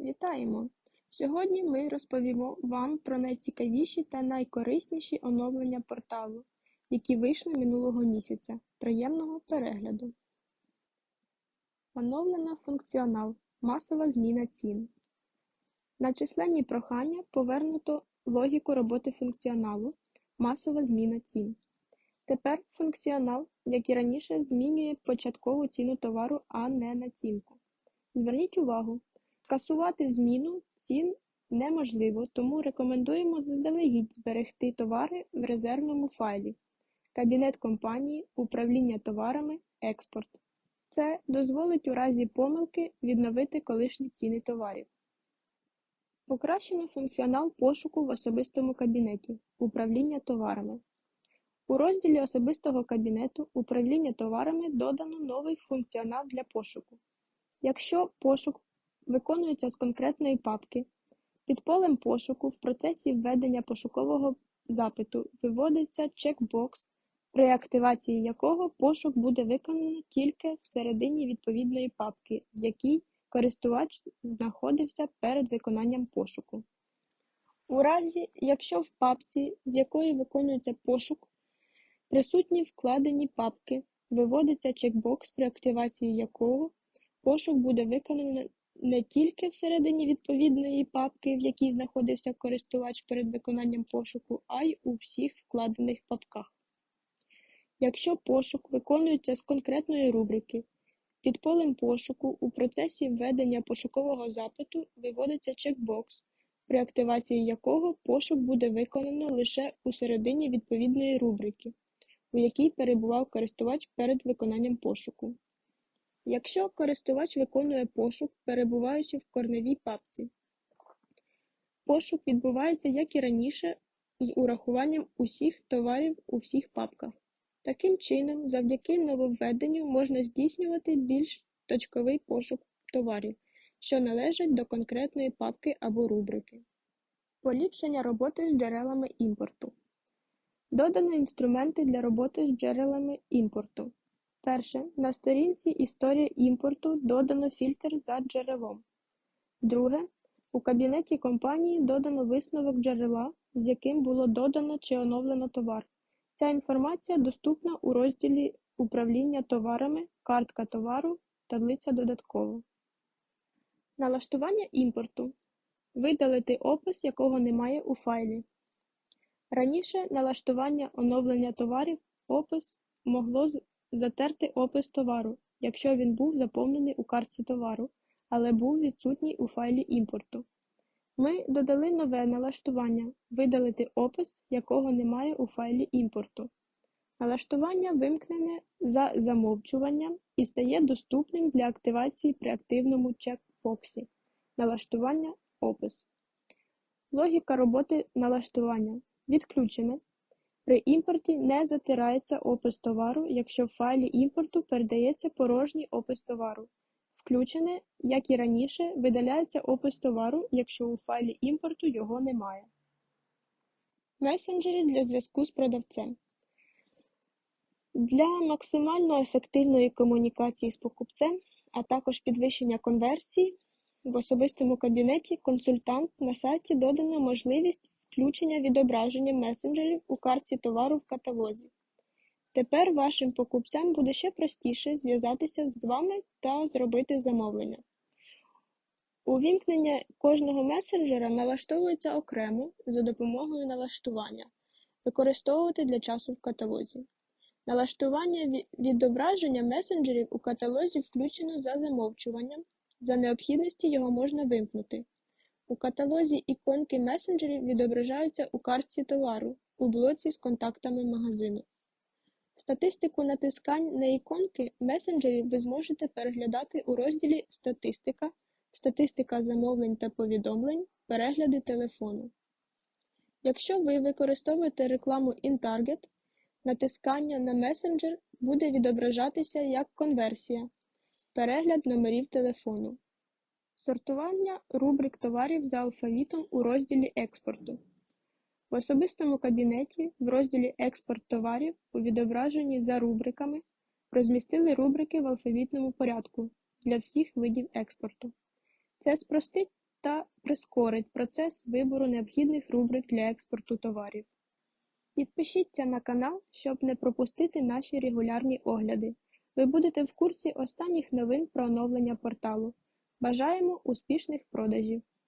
Вітаємо! Сьогодні ми розповімо вам про найцікавіші та найкорисніші оновлення порталу, які вийшли минулого місяця. Приємного перегляду! Оновлено функціонал Масова зміна цін. На численні прохання повернуто логіку роботи функціоналу Масова зміна цін. Тепер функціонал, як і раніше, змінює початкову ціну товару, а не націнку. Зверніть увагу, скасувати зміну цін неможливо, тому рекомендуємо заздалегідь зберегти товари в резервному файлі Кабінет компанії, управління товарами, експорт. Це дозволить у разі помилки відновити колишні ціни товарів. Покращено функціонал пошуку в особистому кабінеті Управління товарами. У розділі особистого кабінету Управління товарами додано новий функціонал для пошуку. Якщо пошук виконується з конкретної папки, під полем пошуку в процесі введення пошукового запиту виводиться чекбокс, при активації якого пошук буде виконано тільки всередині відповідної папки, в якій користувач знаходився перед виконанням пошуку. У разі, якщо в папці, з якої виконується пошук, присутні вкладені папки, виводиться чекбокс, при активації якого пошук буде виконано не тільки всередині відповідної папки, в якій знаходився користувач перед виконанням пошуку, а й у всіх вкладених папках. Якщо пошук виконується з конкретної рубрики, під полем пошуку у процесі введення пошукового запиту виводиться чекбокс, при активації якого пошук буде виконано лише у середині відповідної рубрики, у якій перебував користувач перед виконанням пошуку. Якщо користувач виконує пошук, перебуваючи в корневій папці, пошук відбувається, як і раніше, з урахуванням усіх товарів у всіх папках. Таким чином, завдяки нововведенню можна здійснювати більш точковий пошук товарів, що належать до конкретної папки або рубрики. Поліпшення роботи з джерелами імпорту. Додано інструменти для роботи з джерелами імпорту. Перше. На сторінці Історія імпорту додано фільтр за джерелом. Друге. У кабінеті компанії додано висновок джерела, з яким було додано чи оновлено товар. Ця інформація доступна у розділі Управління товарами, картка товару, таблиця додатково. Налаштування імпорту. Видалити опис, якого немає у файлі. Раніше налаштування оновлення товарів опис могло затерти опис товару, якщо він був заповнений у картці товару, але був відсутній у файлі імпорту. Ми додали нове налаштування видалити опис, якого немає у файлі імпорту. Налаштування вимкнене за замовчуванням і стає доступним для активації при активному чекбоксі Налаштування опис. Логіка роботи налаштування відключена. При імпорті не затирається опис товару, якщо в файлі імпорту передається порожній опис товару. Включене, як і раніше, видаляється опис товару, якщо у файлі імпорту його немає. Месенджери для зв'язку з продавцем. Для максимально ефективної комунікації з покупцем, а також підвищення конверсії, в особистому кабінеті консультант на сайті додано можливість включення відображення месенджерів у картці товару в каталозі. Тепер вашим покупцям буде ще простіше зв'язатися з вами та зробити замовлення. Увімкнення кожного месенджера налаштовується окремо за допомогою налаштування, використовувати для часу в каталозі. Налаштування відображення месенджерів у каталозі включено за замовчуванням, за необхідності його можна вимкнути. У каталозі іконки месенджерів відображаються у картці товару у блоці з контактами магазину. Статистику натискань на іконки месенджерів ви зможете переглядати у розділі Статистика, Статистика замовлень та повідомлень, Перегляди телефону. Якщо ви використовуєте рекламу InTarget, натискання на месенджер буде відображатися як конверсія, перегляд номерів телефону. Сортування рубрик товарів за алфавітом у розділі експорту. В особистому кабінеті в розділі Експорт товарів у відображенні за рубриками розмістили рубрики в алфавітному порядку для всіх видів експорту. Це спростить та прискорить процес вибору необхідних рубрик для експорту товарів. Підпишіться на канал, щоб не пропустити наші регулярні огляди. Ви будете в курсі останніх новин про оновлення порталу. Бажаємо успішних продажів!